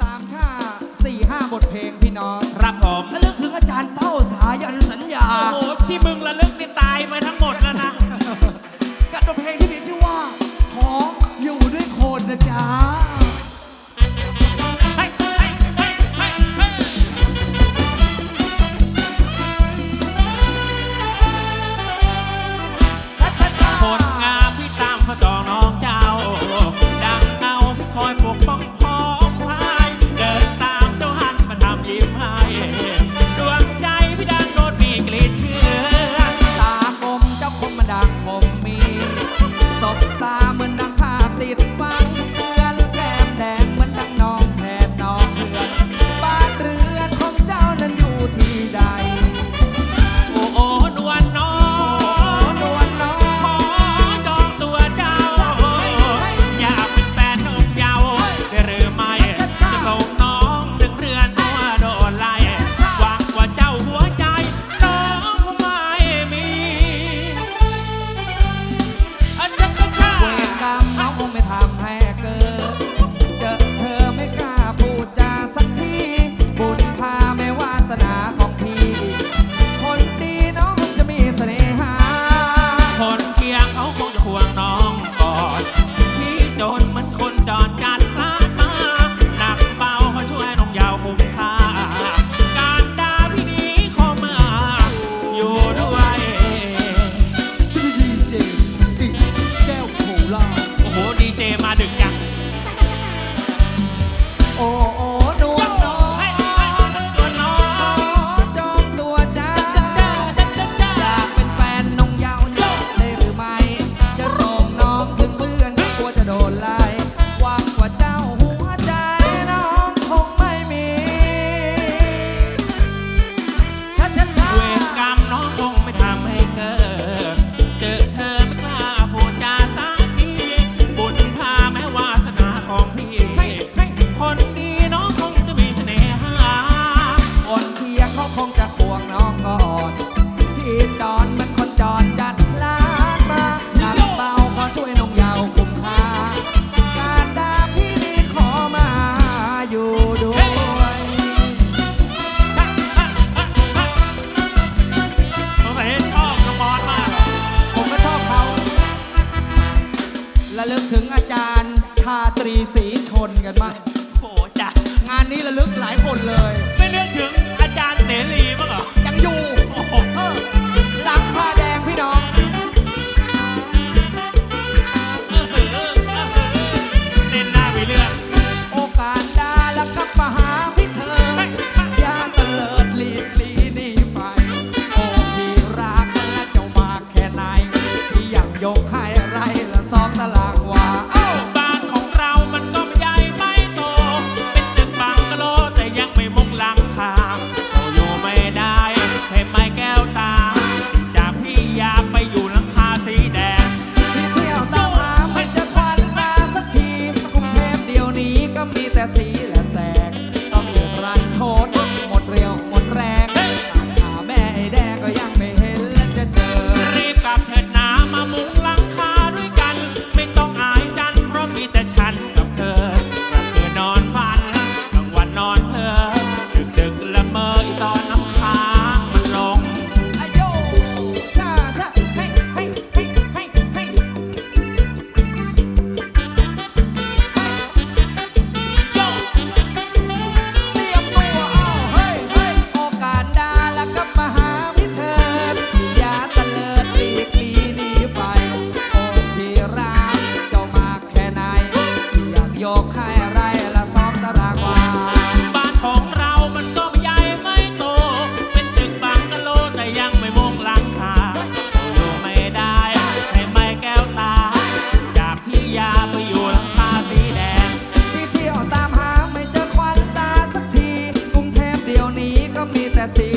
สามชาสี่ห้าบทเพลงพี่น้องครับผมระลึกถึงอาจารย์เป้าสายันสัญญา โอ้โหที่มึงระลึกนี่ตายไปทั้งหมดแล้วนะกับบทเพลงที่มีชื่อว่า ขออยู่ด้วยคนนะจ๊ะ นกันบ้างโหจ้ะงานนี้ระลึกหลายคนเลย ไม่เลือกถึงอาจารย์เสรีมั้งเหรอ ยังอยู่ camisa sem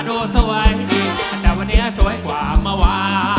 ก็ดูสวย แต่วันนี้สวยกว่าเมื่อวาน